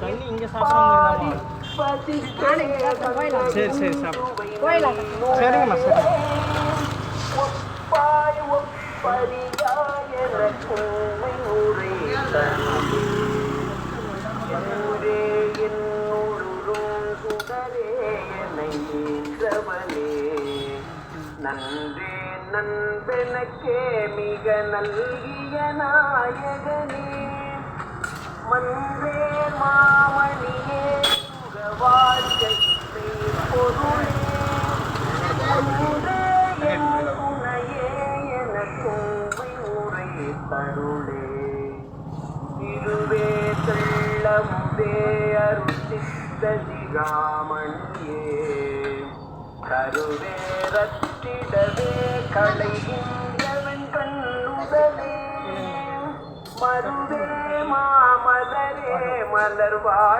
தண்ணி இங்கே சாப்பிட்றவங்க சரி சரி சாப்பிடு. சரிங்கம்மா சரி. சுடரே என்னை நன்றி நண்பெனக்கே மிக நல்கிய நாயகனே. மன்றே மாமணியே சுக வாழ்க்கை பொருளே. அன்பே என் துணையே எனக்குண்மை உரை தருளே. திருவே தெள்ளமுதே அருசித்த ராமணியே கருவே ரத்திடவே களைகின்றவன் கண்ணுதலே. மருவே மாமலரே மலர்வா